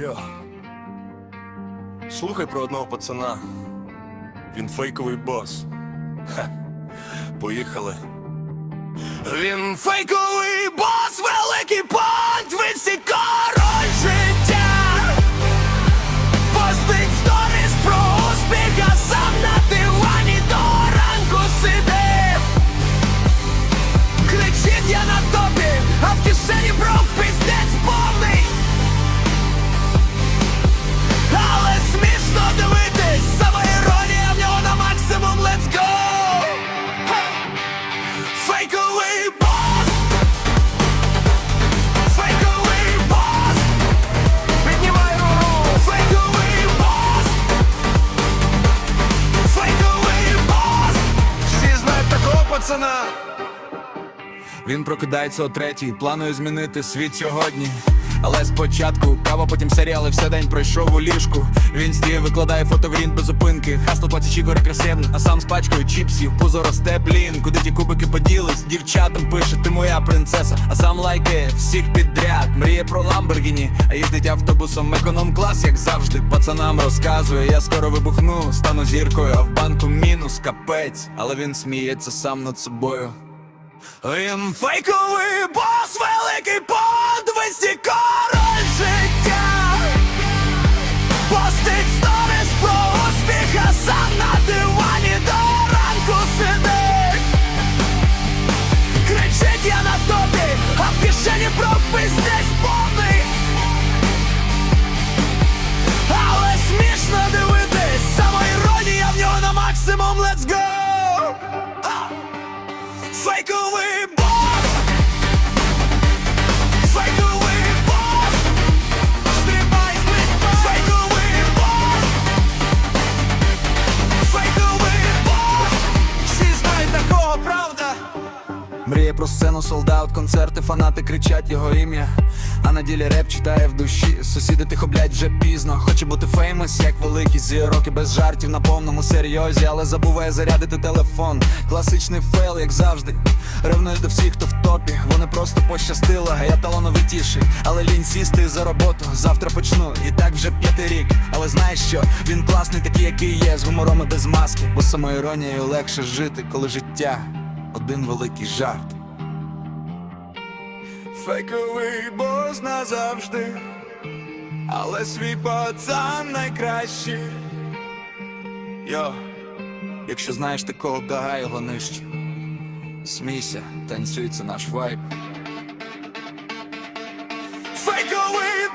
Йо. Слухай про одного пацана. Він фейковий бос. Ха. Поїхали. Він фейковий бос, Він прокидається о третій, планує змінити світ сьогодні. Але спочатку кава, потім серіали, все день пройшов у ліжку. Він стіє, викладає фото в рін без зупинки. Хасло 20 гори красивно, а сам з пачкою чіпсів, пузо росте, блін. Куди ті кубики поділись? Дівчатам пише, ти моя принцеса, а сам лайкає всіх підряд. Мріє про Ламборгіні, а їздить автобусом економ-клас, як завжди. Пацанам розказує, я скоро вибухну, стану зіркою, а в банку мінус капець. Але він сміється сам над собою. Він фейковий бос, великий понт, король життя. Постить сторіс про успіх, а сам на дивані до ранку сидить. Кричить я на тобі, а в кишені пропиздець Мріє про сцену, солдат, концерти, фанати кричать його ім'я. А на ділі реп читає в душі. Сусіди тихо, блять, вже пізно. Хоче бути феймос, як великі зіроки без жартів на повному серйозі, але забуває зарядити телефон. Класичний фейл, як завжди. Ревнує до всіх, хто в топі. Вони просто пощастило, а я талановитіший. Але лінь сісти за роботу. Завтра почну. І так вже п'ятий рік. Але знаєш що? Він класний, такий, який є, з гумором і без маски. Бо самоіронією легше жити, коли життя один великий жарт. Фейковий бос назавжди, але свій пацан найкращий. Йо, якщо знаєш такого дага його нижче, смійся, танцюй, це наш вайб. Фейковий